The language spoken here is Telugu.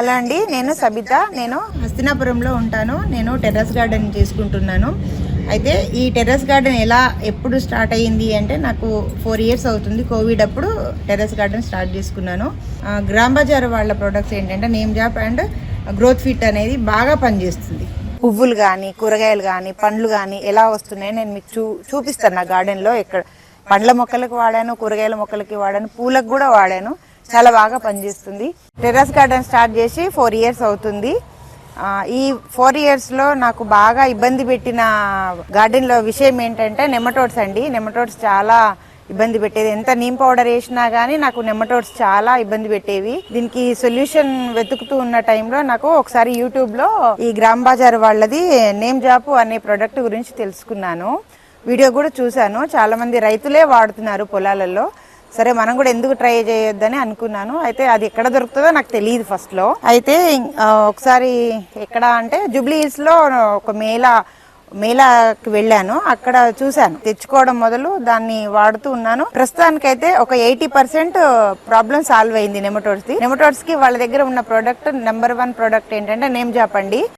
హలో అండి. నేను సబిత నేను హస్తినాపురంలో ఉంటాను. నేను టెర్రస్ గార్డెన్ చేసుకుంటున్నాను. అయితే ఈ టెర్రస్ గార్డెన్ ఎలా ఎప్పుడు స్టార్ట్ అయ్యింది అంటే నాకు ఫోర్ ఇయర్స్ అవుతుంది. కోవిడ్ అప్పుడు టెర్రస్ గార్డెన్ స్టార్ట్ చేసుకున్నాను. గ్రామ్ బజార్ వాళ్ళ ప్రొడక్ట్స్ ఏంటంటే name zap and growth fit అనేది బాగా పనిచేస్తుంది. పువ్వులు కానీ కూరగాయలు కానీ పండ్లు కానీ ఎలా వస్తున్నాయో నేను మీకు చూ చూపిస్తాను. నా గార్డెన్లో ఎక్కడ పండ్ల మొక్కలకు వాడాను కూరగాయల మొక్కలకి వాడాను పూలకు కూడా వాడాను. చాలా బాగా పనిచేస్తుంది. టెర్రస్ గార్డెన్ స్టార్ట్ చేసి ఫోర్ ఇయర్స్ అవుతుంది. ఈ ఫోర్ ఇయర్స్లో నాకు బాగా ఇబ్బంది పెట్టిన గార్డెన్లో విషయం ఏంటంటే నెమటోడ్స్ అండి. నెమటోడ్స్ చాలా ఇబ్బంది పెట్టేది. ఎంత నీమ్ పౌడర్ వేసినా కానీ నాకు నెమటోడ్స్ చాలా ఇబ్బంది పెట్టేవి. దీనికి సొల్యూషన్ వెతుకుతూ ఉన్న టైంలో నాకు ఒకసారి యూట్యూబ్లో ఈ గ్రామ్ బజార్ వాళ్ళది నేమ్ జాపు అనే ప్రోడక్ట్ గురించి తెలుసుకున్నాను. వీడియో కూడా చూశాను. చాలామంది రైతులే వాడుతున్నారు పొలాలలో. సరే మనం కూడా ఎందుకు ట్రై చేయొద్దని అనుకున్నాను. అయితే అది ఎక్కడ దొరుకుతుందో నాకు తెలియదు ఫస్ట్లో. అయితే ఒకసారి ఎక్కడ అంటే జూబ్లీ హిల్స్లో ఒక మేళా మేళాకి వెళ్ళాను. అక్కడ చూశాను. తెచ్చుకోవడం మొదలు దాన్ని వాడుతూ ఉన్నాను. ప్రస్తుతానికైతే ఒక ఎయిటీ పర్సెంట్ ప్రాబ్లం సాల్వ్ అయింది నెమటోడ్స్ ది. నెమటోడ్స్కి వాళ్ళ దగ్గర ఉన్న ప్రోడక్ట్ నెంబర్ వన్ ప్రోడక్ట్ ఏంటంటే నేమ్ చెప్పండి